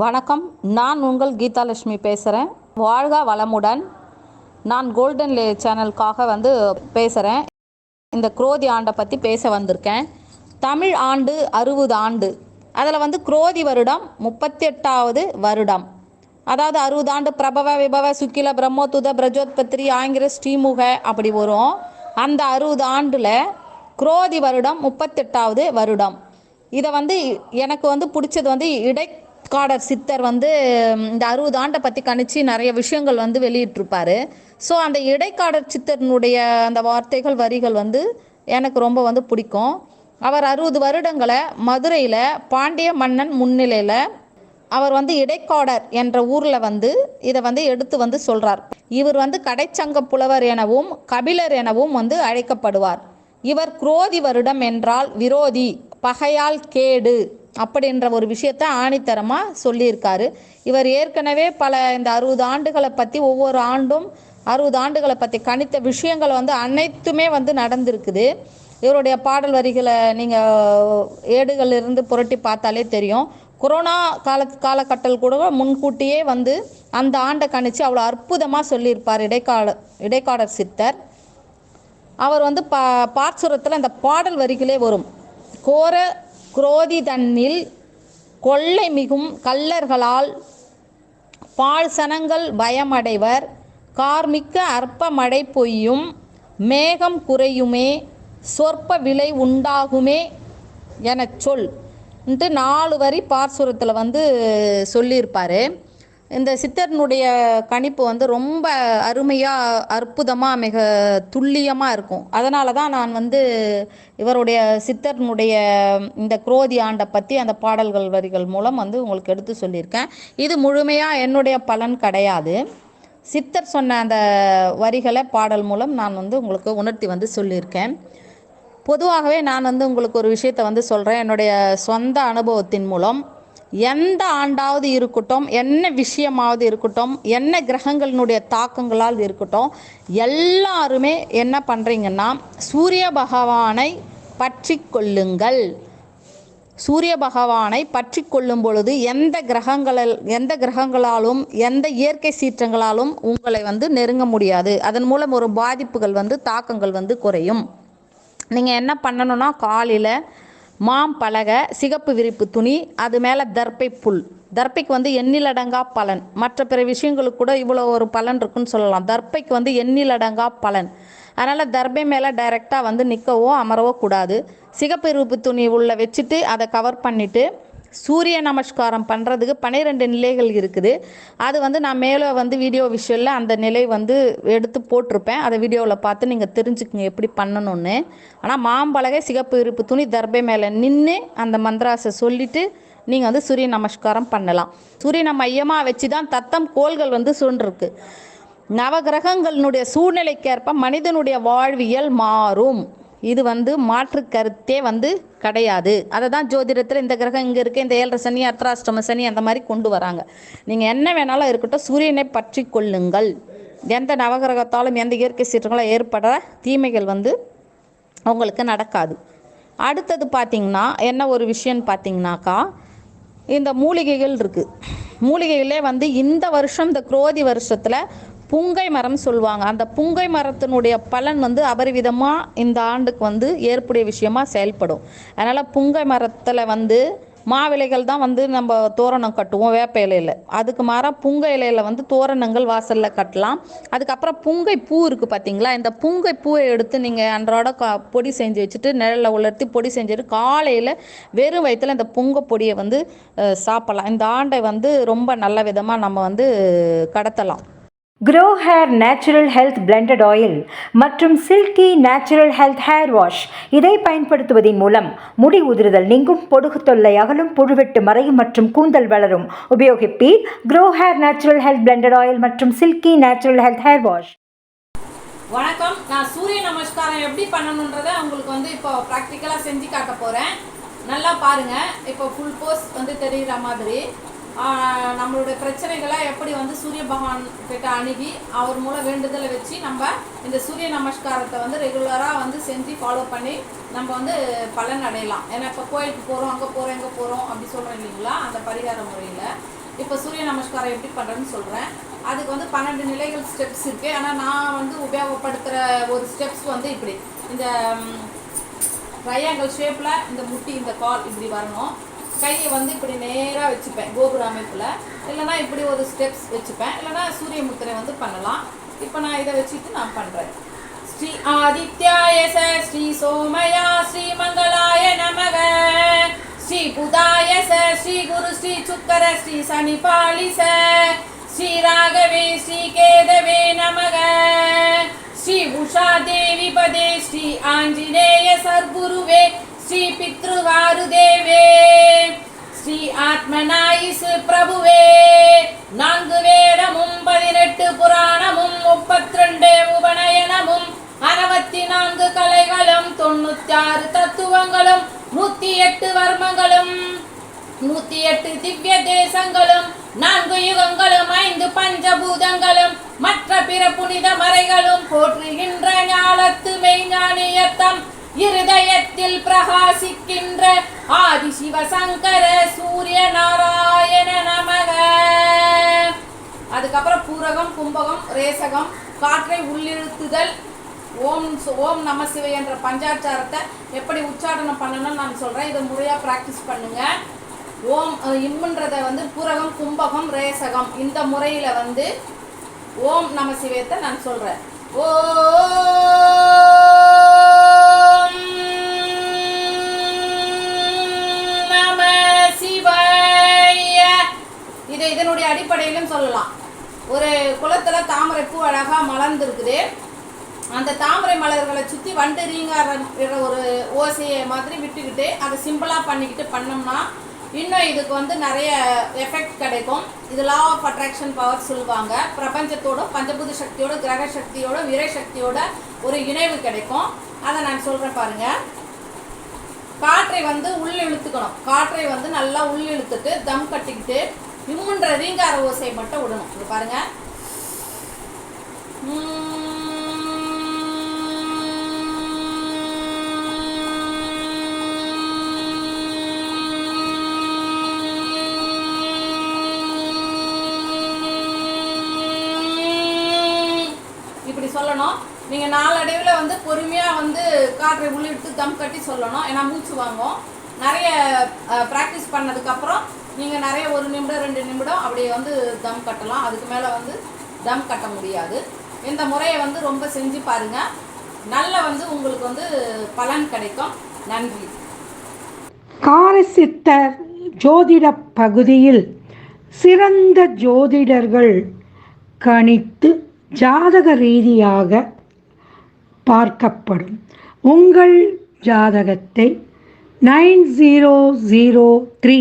வணக்கம். நான் உங்கள் கீதாலட்சுமி பேசுகிறேன் வாழ்க வளமுடன். நான் கோல்டன் லே சேனலுக்காக வந்து பேசுகிறேன் இந்த குரோதி ஆண்டை பற்றி பேச வந்திருக்கேன். தமிழ் ஆண்டு அறுபது ஆண்டு. அதில் வந்து குரோதி வருடம் முப்பத்தி எட்டாவது வருடம். அதாவது அறுபது ஆண்டு பிரபவ விபவ சுக்கில பிரம்மோத்துத பிரஜோத்பத்திரி ஆங்கிர ஸ்ரீமுக அப்படி வரும். அந்த அறுபது ஆண்டில் குரோதி வருடம் முப்பத்தெட்டாவது வருடம். இதை வந்து எனக்கு வந்து பிடிச்சது வந்து இடை காடர் சித்தர் வந்து இந்த அறுபது ஆண்டை பற்றி கணிச்சு நிறைய விஷயங்கள் வந்து வெளியிட்டிருப்பாரு. ஸோ அந்த இடைக்காடர் சித்தர்னுடைய அந்த வார்த்தைகள் வரிகள் வந்து எனக்கு ரொம்ப வந்து பிடிக்கும். அவர் அறுபது வருடங்களை மதுரையில் பாண்டிய மன்னன் முன்னிலையில் அவர் வந்து இடைக்காடர் என்ற ஊரில் வந்து இதை வந்து எடுத்து வந்து சொல்கிறார் இவர் வந்து கடைச்சங்க புலவர் எனவும் கபிலர் எனவும் வந்து அழைக்கப்படுவார். இவர் குரோதி வருடம் என்றால் விரோதி பகையால் கேடு. அப்படின்ற ஒரு விஷயத்த ஆணித்தரமாக சொல்லியிருக்காரு. இவர் ஏற்கனவே பல இந்த அறுபது ஆண்டுகளை பற்றி ஒவ்வொரு ஆண்டும் அறுபது ஆண்டுகளை பற்றி கணித்த விஷயங்கள் வந்து அனைத்துமே வந்து நடந்திருக்குது. இவருடைய பாடல் வரிகளை நீங்கள் ஏடுகள் இருந்து புரட்டி பார்த்தாலே தெரியும். கொரோனா கால காலகட்டல் கூட முன்கூட்டியே வந்து அந்த ஆண்டை கணித்து அவ்வளோ அற்புதமாக சொல்லியிருப்பார் இடைக்கால இடைக்காடர் சித்தர். அவர் வந்து பா பாட்சுரத்தில் அந்த பாடல் வரிகளே வரும். கோர குரோதி தன்னில் கொள்ளை மிகும் கள்ளர்களால் பாழ்சனங்கள் பயமடைவர். கார்மிக்க அற்ப மழை பொய்யும் மேகம் குறையுமே சொற்ப விலை உண்டாகுமே எனச் சொல். நாலு வரி பார்சுரத்தில் வந்து சொல்லியிருப்பார். இந்த சித்தர்னுடைய கணிப்பு வந்து ரொம்ப அருமையாக அற்புதமாக மிக துல்லியமாக இருக்கும். அதனால தான் நான் வந்து இவருடைய சித்தர்னுடைய இந்த குரோதி ஆண்டை பற்றி அந்த பாடல்கள் வரிகள் மூலம் வந்து உங்களுக்கு எடுத்து சொல்லியிருக்கேன். இது முழுமையாக என்னுடைய பலன் கிடையாது. சித்தர் சொன்ன அந்த வரிகளை பாடல் மூலம் நான் வந்து உங்களுக்கு உணர்த்தி வந்து சொல்லியிருக்கேன். பொதுவாகவே நான் வந்து உங்களுக்கு ஒரு விஷயத்தை வந்து சொல்கிறேன் என்னுடைய சொந்த அனுபவத்தின் மூலம் எந்த ஆண்டாவது இருக்கட்டும் என்ன விஷயமாவது இருக்கட்டும் என்ன கிரகங்களினுடைய தாக்கங்களால் இருக்கட்டும் எல்லாருமே என்ன பண்ணுறீங்கன்னா சூரிய பகவானை பற்றி கொள்ளுங்கள். சூரிய பகவானை பற்றி கொள்ளும் பொழுது எந்த கிரகங்களில் எந்த கிரகங்களாலும் எந்த இயற்கை சீற்றங்களாலும் உங்களை வந்து நெருங்க முடியாது. அதன் மூலம் ஒரு பாதிப்புகள் வந்து தாக்கங்கள் வந்து குறையும். நீங்கள் என்ன பண்ணணும்னா காலையில் மாம் பலகை சிகப்பு விரிப்பு துணி அது மேலே தர்ப்பை புல். தர்ப்பைக்கு வந்து எண்ணிலடங்கா பலன். மற்ற பிற விஷயங்களுக்கு கூட இவ்வளோ ஒரு பலன் இருக்குன்னு சொல்லலாம். தர்ப்பைக்கு வந்து எண்ணிலடங்கா பலன். அதனால் தர்பை மேலே டைரெக்டாக வந்து நிற்கவோ அமரவோ கூடாது. சிகப்பு இருப்பு துணி உள்ள வச்சுட்டு அதை கவர் பண்ணிவிட்டு சூரிய நமஸ்காரம் பண்ணுறதுக்கு பன்னிரெண்டு நிலைகள் இருக்குது. அது வந்து நான் மேலே வந்து வீடியோ விஷுவலில் அந்த நிலை வந்து எடுத்து போட்டிருப்பேன். அதை வீடியோவில் பார்த்து நீங்கள் தெரிஞ்சுக்குங்க எப்படி பண்ணணும்னு. ஆனால் மாம்பலகை சிகப்பு இருப்பு துணி தர்பை மேலே நின்று அந்த மந்திராசை சொல்லிவிட்டு நீங்கள் வந்து சூரிய நமஸ்காரம் பண்ணலாம். சூரியனை மையமாக வச்சு தான் தத்தம் கோள்கள் வந்து சுன்றிருக்கு நவகிரகங்களினுடைய சூழ்நிலைக்கேற்ப மனிதனுடைய வாழ்வியல் மாறும். இது வந்து மாற்று கருத்தே வந்து கிடையாது. அதை தான் ஜோதிடத்தில் இந்த கிரகம் இங்கே இருக்குது இந்த ஏழரை சனி அர்த்தராஷ்டம சனி அந்த மாதிரி கொண்டு வராங்க. நீங்கள் என்ன வேணாலும் இருக்கட்டும் சூரியனை பற்றி கொள்ளுங்கள். எந்த நவகிரகத்தாலும் எந்த இயற்கை சீற்றங்களும் ஏற்படுற தீமைகள் வந்து அவங்களுக்கு நடக்காது. அடுத்தது பார்த்திங்கன்னா என்ன ஒரு விஷயம்னு பார்த்தீங்கன்னாக்கா இந்த மூலிகைகள் இருக்குது மூலிகைகளே வந்து இந்த வருஷம் இந்த குரோதி வருஷத்தில் புங்கை மரம் சொல்லுவாங்க. அந்த புங்கை மரத்தினுடைய பலன் வந்து அபரிவிதமாக இந்த ஆண்டுக்கு வந்து ஏற்புடைய விஷயமா செயல்படும். அதனால் புங்கை மரத்தில் வந்து மாவிலைகள் தான் வந்து நம்ம தோரணம் கட்டுவோம் வேப்ப இலையில். அதுக்கு மாறாக புங்கை இலையில் வந்து தோரணங்கள் வாசலில் கட்டலாம். அதுக்கப்புறம் புங்கை பூ இருக்குது பார்த்தீங்களா இந்த புங்கை பூவை எடுத்து நீங்கள் அன்றாட கா பொடி செஞ்சு வச்சுட்டு நிழலில் உலர்த்தி பொடி செஞ்சுட்டு காலையில் வெறும் வயிற்றில் இந்த புங்கை பொடியை வந்து சாப்பிடலாம். இந்த ஆண்டை வந்து ரொம்ப நல்ல விதமாக நம்ம வந்து கடத்தலாம். Grow hair natural health blended oil மற்றும் silky natural health hair wash இதை பயன்படுத்துவதன் மூலம் முடி உதிர்தல் நீங்கும் பொடுகு தொல்லை அகலும் புழுவெட்டு மறையும் மற்றும் கூந்தல் வளரும். உபயோகிப்பீர் grow hair natural health blended oil மற்றும் silky natural health hair wash வணக்கம். நான் சூரிய நமஸ்காரம் எப்படி பண்ணணுன்றதை உங்களுக்கு வந்து இப்போ ப்ராக்டிக்கலாக செஞ்சு காட்ட போகிறேன் நல்லா பாருங்க. இப்போ ஃபுல் போஸ் வந்து தெரிகிற மாதிரி. நம்மளுடைய பிரச்சனைகளை எப்படி வந்து சூரிய பகவான் கிட்ட அணுகி அவர் மூலம் வேண்டுதலை வச்சு நம்ம இந்த சூரிய நமஸ்காரத்தை வந்து ரெகுலராக வந்து செஞ்சு ஃபாலோ பண்ணி நம்ம வந்து பலன் அடையலாம். ஏன்னா இப்போ கோயிலுக்கு போகிறோம் அங்கே போகிறோம் எங்கே போகிறோம் அப்படி சொல்கிறோம் இல்லைங்களா? அந்த பரிகார முறையில். இப்போ சூரிய நமஸ்காரம் எப்படி பண்ணுறேன்னு சொல்கிறேன் அதுக்கு வந்து பன்னெண்டு நிலைகள் ஸ்டெப்ஸ் இருக்குது ஆனால் நான் வந்து உபயோகப்படுத்துகிற ஒரு ஸ்டெப்ஸ் வந்து இப்படி. இந்த ட்ரையாங்கிள் ஷேப்பில் இந்த முட்டி இந்த கால் இப்படி வரணும். கையை வந்து இப்படி நேராக வச்சுப்பேன் கோபுர அமைப்பில். இல்லைன்னா இப்படி ஒரு ஸ்டெப்ஸ் வச்சுப்பேன். இல்லைன்னா சூரிய முத்திரை வந்து பண்ணலாம். இப்போ நான் இதை வச்சுட்டு நான் பண்ணுறேன் ஸ்ரீ ஆதித்யாய ச ஸ்ரீ சோமயா ஸ்ரீ மங்களாய நமக. ஸ்ரீ புதாய ச ஸ்ரீ குரு ஸ்ரீ சுக்கர ஸ்ரீ சனிபாலி ச. ஸ்ரீ ராகவே ஸ்ரீ கேதவே நமக. ஸ்ரீ உஷா தேவி பதே ஸ்ரீ ஆஞ்சநேய சர்குருவே ஸ்ரீ பித்ருவாரு தேவே ஸ்ரீ ஆத்மநாயிசு பிரபுவே. நான்கு வேதமும் பதினெட்டு புராணமும் முப்பத்தி ரெண்டு உபநயனமும் அறுபத்தி நான்கு கலைகளும் தொண்ணூத்தி ஆறு தத்துவங்களும் நூத்தி எட்டு வர்மங்களும் நூத்தி எட்டு திவ்ய தேசங்களும் நான்கு யுகங்களும் ஐந்து பஞ்சபூதங்களும் மற்ற பிற புனித மறைகளும் போற்றுகின்ற ஞாலத்து மெய்ஞானியத்தம் இருதயத்தில் பிரகாசிக்கின்ற ஆதி சிவசங்கர சூரிய நாராயண நமக. அதுக்கப்புறம் பூரகம் கும்பகம் ரேசகம் காற்றை உள்ளிழுத்துதல் ஓம் ஓம் நம சிவை என்ற பஞ்சாச்சாரத்தை எப்படி உச்சாரணம் பண்ணணும்னு நான் சொல்கிறேன் இதை முறையாக ப்ராக்டிஸ் பண்ணுங்க. ஓம் இம்முன்றதை வந்து பூரகம் கும்பகம் ரேசகம் இந்த முறையில் வந்து ஓம் நம சிவத்தை நான் சொல்கிறேன் ஓ அடிப்படையிலும் சொல்லலாம். ஒரு குளத்தில் தாமரை பூ அழகாக மலர்ந்துருக்குது. அந்த தாமரை மலர்களை சுற்றி வண்டு ரீங்கார ஒரு ஓசையை மாதிரி விட்டுக்கிட்டு அதை சிம்பிளாக பண்ணிக்கிட்டு பண்ணோம்னா இன்னும் இதுக்கு வந்து நிறைய எஃபெக்ட் கிடைக்கும். இது லா ஆஃப் அட்ராக்ஷன் பவர் சொல்லுவாங்க. பிரபஞ்சத்தோட பஞ்சபூத சக்தியோட கிரக சக்தியோட விரை சக்தியோட ஒரு இணைவு கிடைக்கும். அதை நான் சொல்கிறேன் பாருங்கள் காற்றை வந்து உள் இழுத்துக்கணும். காற்றை வந்து நல்லா உள் இழுத்துட்டு தம் கட்டிக்கிட்டு இம்முன்ற ரீங்கார ஓசை மட்டும் விடணும். இது பாருங்க. இப்படி சொல்லணும். நீங்கள் நாளடைவில் வந்து பொறுமையாக வந்து காற்றை உள்ளிட்டு தம் கட்டி சொல்லணும். ஏன்னா மூச்சு வாங்கும். நிறைய ப்ராக்டிஸ் பண்ணதுக்கப்புறம் நீங்கள் நிறைய ஒரு நிமிடம் ரெண்டு நிமிடம் அப்படியே வந்து தம் கட்டலாம். அதுக்கு மேலே வந்து தம் கட்ட முடியாது. இந்த முறையை வந்து ரொம்ப செஞ்சு பாருங்கள் நல்ல வந்து உங்களுக்கு வந்து பலன் கிடைக்கும். நன்றி. காரசித்தர் ஜோதிட பகுதியில் சிறந்த ஜோதிடர்கள் கணித்து ஜாதக ரீதியாக பார்க்கப்படும். உங்கள் ஜாதகத்தை nine zero zero three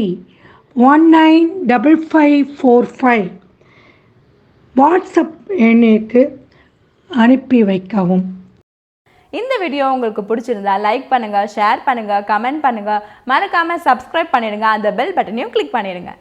one nine double five four five WhatsApp எண்ணிற்கு அனுப்பி வைக்கவும். இந்த வீடியோ உங்களுக்கு பிடிச்சிருந்தா லைக் பண்ணுங்கள் ஷேர் பண்ணுங்கள் கமெண்ட் பண்ணுங்கள் மறக்காமல் சப்ஸ்கிரைப் பண்ணிடுங்க. அந்த பெல் பட்டனையும் கிளிக் பண்ணிடுங்க.